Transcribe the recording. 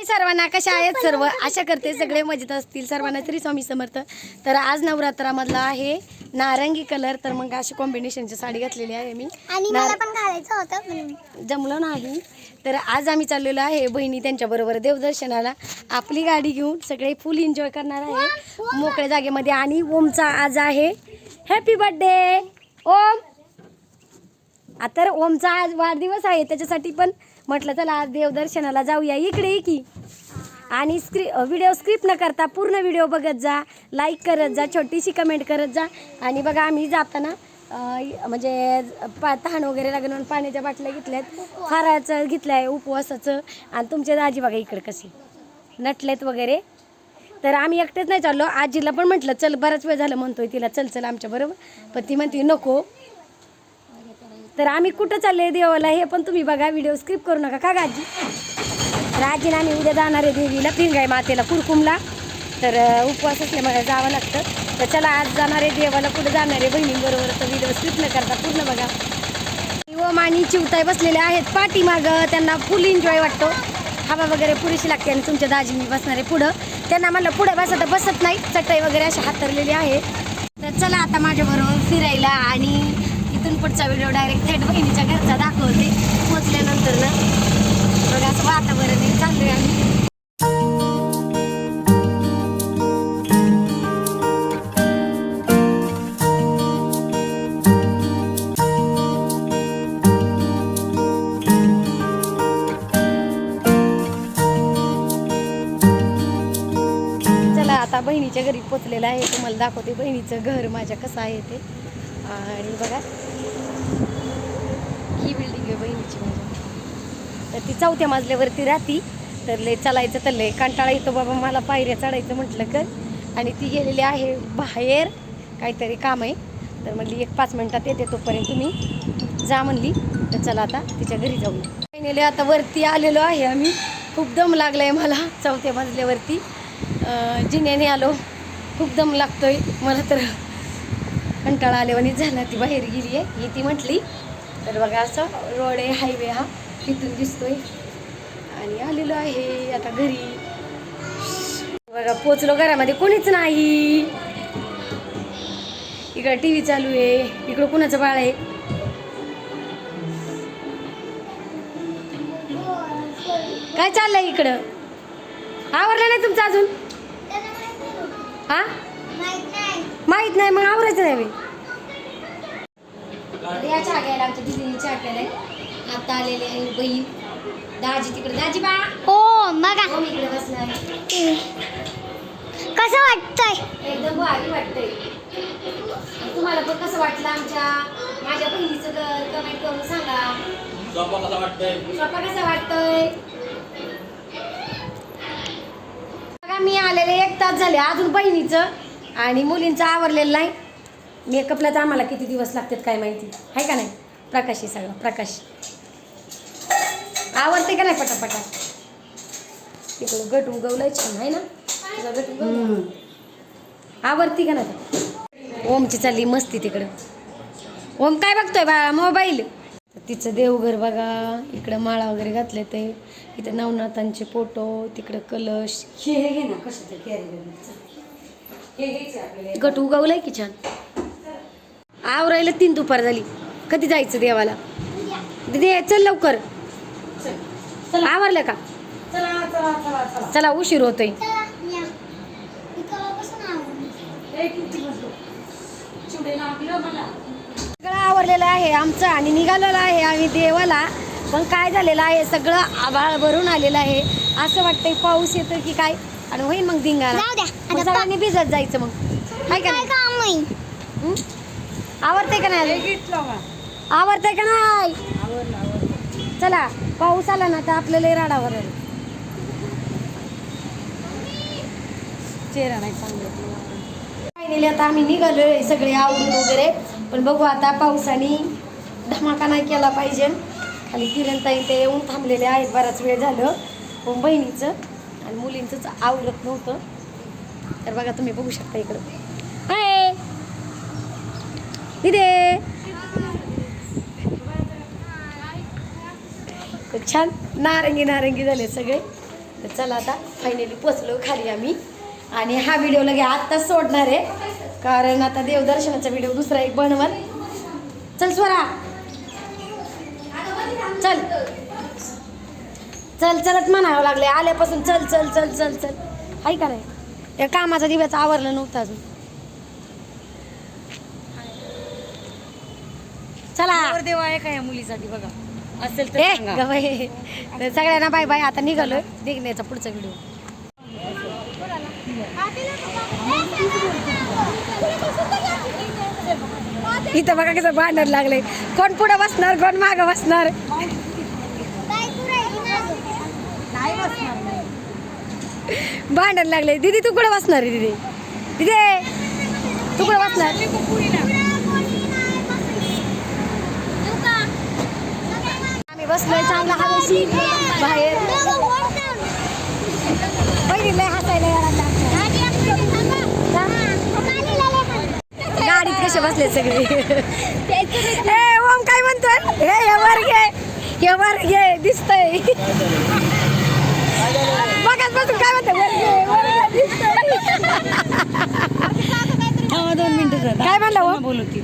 हाय सर्वांना कशा आहेत सर्व? आशा करते सगळे मजेत असतील. सर्वांना तरी स्वामी समर्थ. तर आज नवरात्रामधला आहे नारंगी कलर. तर मग अशी कॉम्बिनेशनची साडी घातलेली आहे मी. आणि नार- मला पण घालायचं होतं म्हणून. जमलं नाही. तर आज आम्ही चाललेलो आहे बहिणी त्यांच्याबरोबर देवदर्शनाला. आपली गाडी घेऊन सगळे फुल एन्जॉय करणार आहे. मोकळ्या जागेमध्ये. आणि ओमचा आज आहे हॅपी बर्थडे ओम! आ, तर ओमचा आज वाढदिवस आहे त्याच्यासाठी पण म्हटलं चला आज देवदर्शनाला जाऊया. इकडे की. आणि स्क्रि व्हिडिओ स्क्रिप्ट न करता पूर्ण व्हिडिओ बघत जा लाईक करत जा छोटीशी कमेंट करत जा. आणि बघा आम्ही जाताना म्हणजे पा तहान वगैरे लागून पाण्याच्या बाटल्या घेतल्यात फाराचं घेतलं आहे उपवासाचं. आणि तुमचे दाजी बघा इकडे कसे. नटलेत वगैरे. तर आम्ही एकटेच नाही चाललो. आजीला पण म्हटलं चल बराच वेळ झालं म्हणतोय तिला चल चल आमच्या बरोबर. पण ती म्हणते नको. तर आम्ही कुठं चालले देवाला हे पण तुम्ही बघा व्हिडिओ स्किप करू नका. का गाजी? तर आजीने आम्ही उद्या जाणार आहे देवीला पिंगाई मातेला कुरकुमला. तर उपवास असल्यामुळे जावं लागतं. तर चला आज जाणार आहे देवाला कुठं जाणार आहे बहिणींबरोबर. तर व्हिडिओ स्किप न करता पूर्ण बघा. ओम आणि चिवताई बसलेले आहेत पाठीमागं त्यांना फुल एन्जॉय वाटतो. हवा वगैरे पुरेशी लागते आणि तुमच्या दाजींनी बसणार आहे पुढं. त्यांना म्हणलं पुढं बसत बसत नाही. चटई वगैरे अशी हातरलेली आहे. तर चला आता माझ्याबरोबर फिरायला आणि इथून पुढचा व्हिडिओ डायरेक्ट थेट बहिणीच्या घरचा दाखवते. पोचल्यानंतर ना. बघा असं वातावरण आहे. आम्ही. चला आता बहिणीच्या घरी पोचलेलं आहे. तुम्हाला दाखवते बहिणीचं घर माझ्या कसं आहे ते. आणि बघा बहिणीची माझ्या तर ती चौथ्या मजल्यावरती राहती. तर लय चालायचं तर लय कंटाळा येतो बाबा मला पायऱ्या चढायचं म्हटलं कर. आणि ती गेलेली आहे बाहेर. काहीतरी काम आहे. तर म्हणली एक पाच मिनटात येते तोपर्यंत तुम्ही जा म्हणली. तर चला आता तिच्या घरी जाऊ. फायनली आता वरती आलेलो आहे आम्ही. खूप दम लागला आहे मला चौथ्या मजल्यावरती. जिन्याने आलो. खूप दम लागतोय. मला तर कंटाळा आल्यावानी झाला ती बाहेर गेली आहे ही ती म्हटली तर बघा असं रोड आहे हायवे हा. तिथून दिसतोय. आणि आलेलो आहे आता घरी. बघा पोचलो घरामध्ये. कोणीच नाही. इकडं टी व्ही चालू आहे. इकडं कुणाचं बाळ आहे? काय चाललंय इकडं? आवरलं नाही तुमचं अजून? हा? माहीत नाही. मग आवरायचं नाही. मी या चहा घ्यायला आमच्या दिदीने चहा केलाय. आता आलेले आहे बहीण. दाजी तिकडे. दाजी बा. हो बघा. हो इकडे बसलाय कसं वाटतंय? एकदम भारी वाटतंय. तुम्हाला पण कसं वाटलं आमच्या माझ्या बहिणीचं घर कमेंट करून सांगा. वाटतंय? कसं वाटतंय? बघा मी आलेले एक तास झाले अजून बहिणीचं आणि मुलींचं आवरलेलं नाही. मेकअपला तर आम्हाला किती दिवस लागतात काय माहिती? आहे का नाही? प्रकाश आहे सगळं प्रकाश. आवडते का नाही पटापटा? तिकडं गट उगवलंय छान आहे ना? गट उगवला आवडती का नाही? ओमची चालली मस्ती तिकडं. ओम काय बघतोय बा मोबाईल? तिचं देवघर बघा. इकडं माळा वगैरे घातले ते. इथं नवनाथांचे फोटो तिकडं कलश. हे हे घे ना कसं गट उगवलंय की छान? आवरायला तीन दुपार झाली. कधी जायचं देवाला? दे चल लवकर. आवरलं का? चला चला चला चला. चला उशीर होतोय. हे सगळं आवरलेलं आहे आमचं आणि निघालेलं आहे आम्ही देवाला. पण काय झालेलं आहे सगळं आभाळ भरून आलेलं आहे. असं वाटतंय पाऊस येतो की काय? आणि होईल मग धिंगाणा. आता सगळ्यांनी भिजत जायचं मग. हाय का काय आवडते आहे का नाही? आवडते का नाही? चला पाऊस आला ना तर आपल्याला राडावर चेहरा नाही फायनली आता आम्ही निघालो सगळे आवडून वगैरे. पण बघू आता पावसाने धमाका नाही केला पाहिजे. खाली किरणताई ते येऊन थांबलेले आहेत बराच वेळ झालं. पण बहिणीचं आणि मुलींचंच आवडत नव्हतं. तर बघा तुम्ही बघू शकता इकडं. इथे. छान नारंगी नारंगी झाले सगळे. तर चला आता फायनली पोचलो खाली आम्ही. आणि हा व्हिडिओ लगे आत्ताच सोडणार आहे. कारण आता देवदर्शनाचा व्हिडिओ दुसरा एक बनवल. चल स्वरा चल. चल चलत म्हणावं लागले. आल्यापासून चल चल चल चल चल. हाय का नाही या कामाचा दिव्याचा आवरलं नव्हतं अजून. चला. देव आहे का या मुलीसाठी बघा? असेल तर ए सांगा. ग बाई. तर सगळ्यांना बाय बाय. आता निघालोय निघण्याचा पुढचा व्हिडिओ. इथं बघा कसं भांडण लागले कोण पुढे बसणार कोण मागं बसणार? भांडण लागले दीदी तू कुठे बसणार आहे दीदी? दीदी तू कुठे बसणार? बसलोय चांगला हवेशी बाहेर. पहिली लय हसायला गाडीत कसे बसले सगळे? ए ओम काय म्हणतोय? हे हे वर घे. हे वर घे दिसतंय. बघत बसून काय म्हणतोय? वर घे वर घे दिसतंय. थांबा दोन मिनिटं काय म्हणलं, हो? बोलू ती.